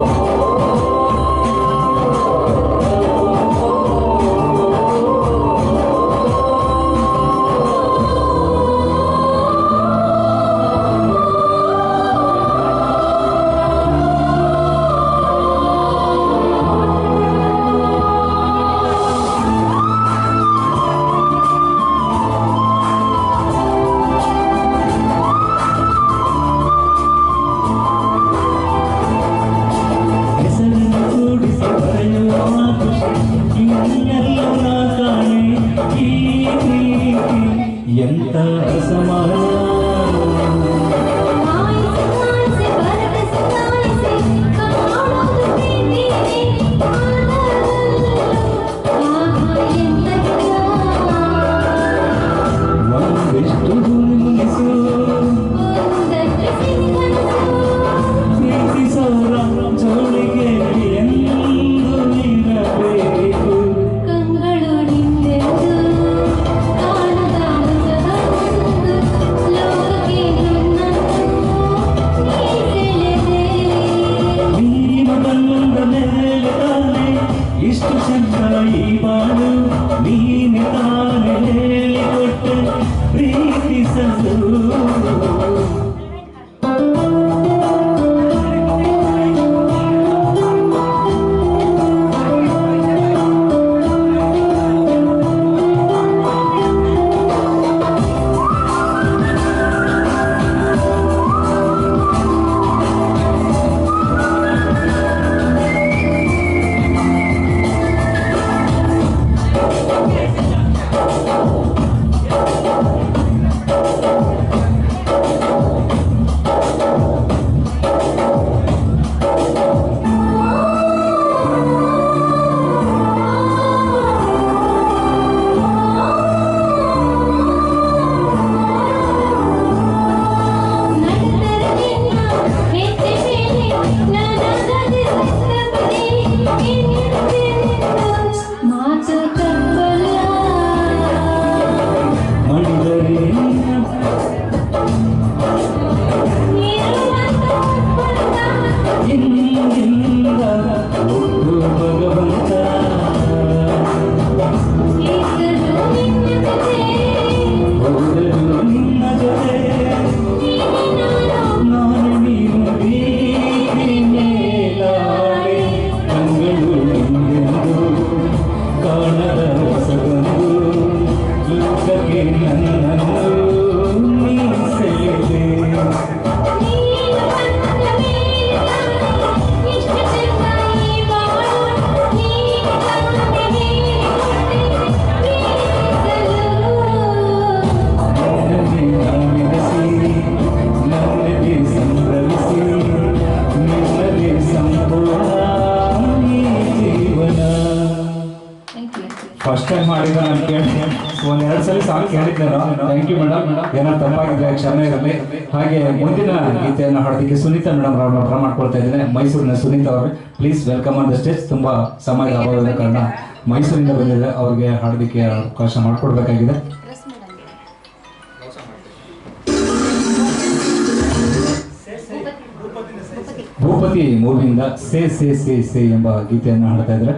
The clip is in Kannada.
Oh. ఎంత అసమానం Ram Ram Ram ಮಾಡಿದ ನಾನು ಕೇಳಿ ಒಂದ್ ಎರಡು ಸಲ ಸಾಂಗ್ ಕೇಳಿದ್ದೆ ಥ್ಯಾಂಕ್ ಯು ಮೇಡಮ್ ಏನೋ ತಪ್ಪಾಗಿದ್ರೆ ಕ್ಷಮೆ ಇರಲಿ. ಹಾಗೆ ಮುಂದಿನ ಗೀತೆಯನ್ನು ಹಾಡೋದಕ್ಕೆ ಸುನೀತಾ ಮೇಡಮ್ ಅವ್ರನ್ನ ಬರ ಮಾಡ್ಕೊಳ್ತಾ ಇದ್ದೇನೆ. ಮೈಸೂರಿನ ಸುನೀತಾ ಅವರು please welcome on the stage ತುಂಬಾ ಸಮಯ ಅಭಾವದ ಕಾರಣ ಮೈಸೂರಿಂದ ಬಂದಿದೆ. ಅವ್ರಿಗೆ ಹಾಡೋದಕ್ಕೆ ಅವಕಾಶ ಮಾಡಿಕೊಡ್ಬೇಕಾಗಿದೆ. ಭೂಪತಿ ಮೂವಿಯಿಂದ ಸೇ ಸೇ ಸೇ ಸೇ ಎಂಬ ಗೀತೆಯನ್ನು ಹಾಡ್ತಾ ಇದ್ದಾರೆ.